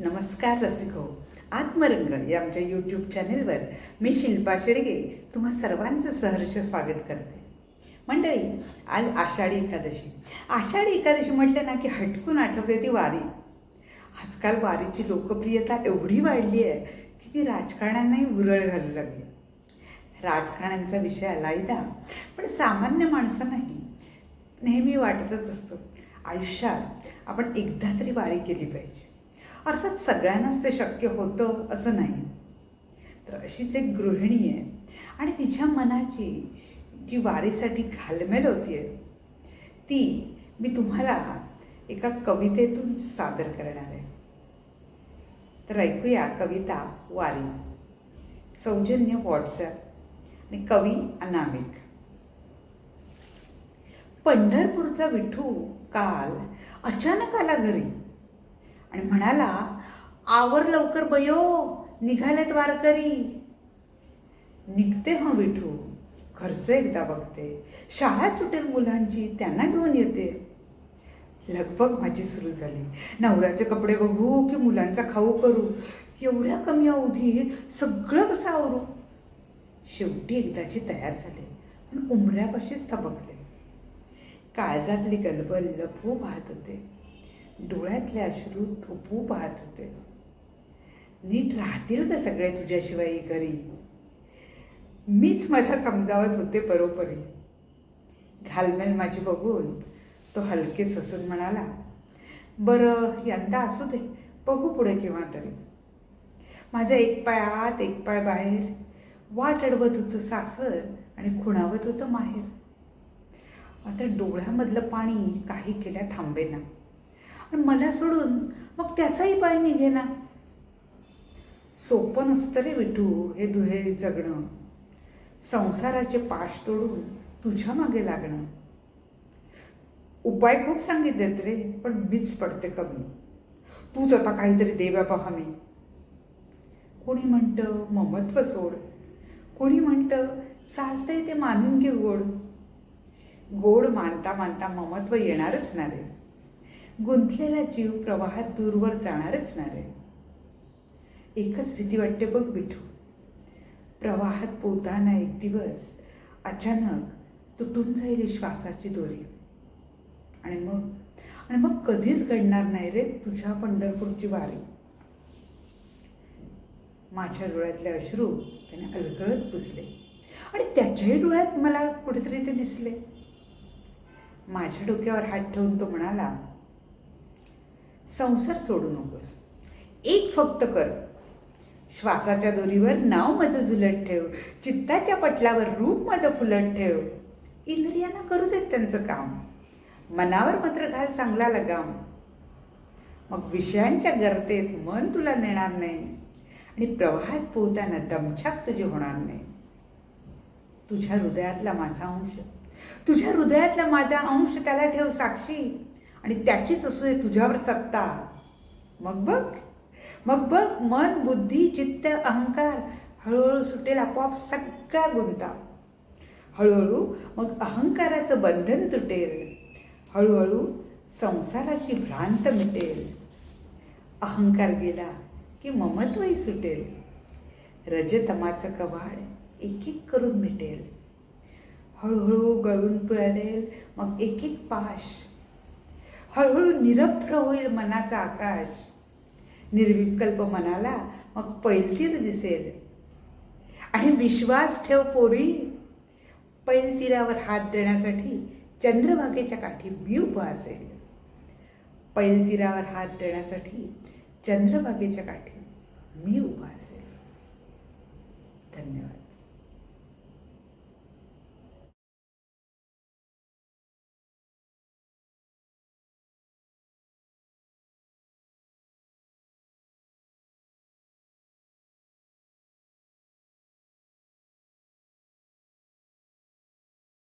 नमस्कार रसिको. आत्मरंग या आमच्या यूट्यूब चॅनेलवर मी शिल्पा शेडगे तुम्हा सर्वांचं सहर्ष स्वागत करते. मंडळी आज आषाढी एकादशी. आषाढी एकादशी म्हटलं ना की हटकून आठवते ती वारी. आजकाल वारीची लोकप्रियता एवढी वाढली आहे की ती राजकारण्यांनाही उरळ घालू लागली. राजकारण्यांचा विषय आलायदा पण सामान्य माणसांनाही नेहमी वाटतच असतं. आयुष्यात आपण एकदा तरी वारी केली पाहिजे. अर्थात सगळ्यांनाच ते शक्य होतं असं नाही. तर अशीच एक गृहिणी आहे. आणि तिच्या मनाची जी वारीसाठी घालमेल होतीये ती मी तुम्हाला एका कवितेतून सादर करणार आहे. तर ऐकूया कविता वारी. सौजन्य व्हॉट्सॲप आणि कवी अनामिक. पंढरपूरचा विठू काल अचानक आला घरी. आणि म्हणाला आवर लवकर बयो निघालेत वारकरी. निघते हं विठू घरचं एकदा बघते. शाळा सुटेल मुलांची त्यांना घेऊन येते. लगबग माझी सुरू झाली. नवऱ्याचे कपडे बघू की मुलांचा खाऊ करू. एवढ्या कमी अवधीत सगळं कसं आवरू? शेवटी एकदाची तयार झाले पण उमऱ्यापाशीच थबकले. काळजातली गलबल लपू पाहत होते. डोळ्यातले अश्रू थोपू पाहत होते. नीट राहतील का सगळे तुझ्याशिवाय घरी? मीच मला समजावत होते बरोबरी घालमेल माझी बघून तो हलकेच हसून म्हणाला बरं यंदा असू दे बघू पुढे केव्हा तरी. माझा एक पाय आत एक पाय बाहेर. वाट अडवत होतं सासर आणि खुणावत होतं माहेर. आता डोळ्यामधलं पाणी काही केल्या थांबेना. आणि मला सोडून मग त्याचाही पाय निघेना. सोपं नसतं रे विठू हे दुहेरी जगणं. संसाराचे पाश तोडून तुझ्या मागे लागणं. उपाय खूप सांगितलेत रे पण मीच पडते कमी. तूच आता काहीतरी दे पहा मी. कोणी म्हणतं ममत्व सोड. कोणी म्हणतं चालतंय ते मानून घे गोड. गोड मानता मानता ममत्व येणारच ना रे. गुंतलेला जीव प्रवाहात दूरवर जाणारच ना रे एकच भीती वाटते बघ विठू. प्रवाहात पोहताना एक दिवस अचानक तुटून जाईल श्वासाची दोरी. आणि मग आणि मग कधीच घडणार नाही रे तुझ्या पंढरपूरची वारी. माझ्या डोळ्यातले अश्रू त्याने अलगद पुसले. आणि त्याच्याही डोळ्यात मला कुठेतरी ते दिसले. माझ्या डोक्यावर हात ठेवून तो म्हणाला संसार सोडू नकोस. एक फक्त कर. श्वासाच्या दोरीवर नाव माझं झुलट ठेव. चित्ताच्या पटलावर रूप माझं फुलट ठेव. इंद्रियांना करू देत त्यांचं काम. मनावर मात्र घाल चांगला लगाम. मग विषयांच्या गर्तेत मन तुला नेणार नाही. आणि प्रवाहात पोहताना दमछाक तुझी होणार नाही. तुझ्या हृदयातला माझा अंश. तुझ्या हृदयातला माझा अंश त्याला ठेव साक्षी. आणि त्याचीच असू दे तुझ्यावर सत्ता. मग बघ. मग बघ मन बुद्धी चित्त अहंकार हळूहळू सुटेल आपोआप सगळा गुंता. हळूहळू मग अहंकाराचं बंधन तुटेल. हळूहळू संसाराची भ्रांत मिटेल. अहंकार गेला की ममत्वही सुटेल. रजतमाचं कवाड एक एक करून मिटेल. हळूहळू गळून पिळेल मग एक एक पाश हळूहळू निरभ्र होईल मनाचा आकाश. निर्विकल्प मनाला मग पैलतीर दिसेल. आणि विश्वास ठेव पोरी. पैलतीरावर हात देण्यासाठी चंद्रभागेच्या काठी मी उभा असेल. पैलतीरावर हात देण्यासाठी चंद्रभागेच्या काठी मी उभा असेल. धन्यवाद.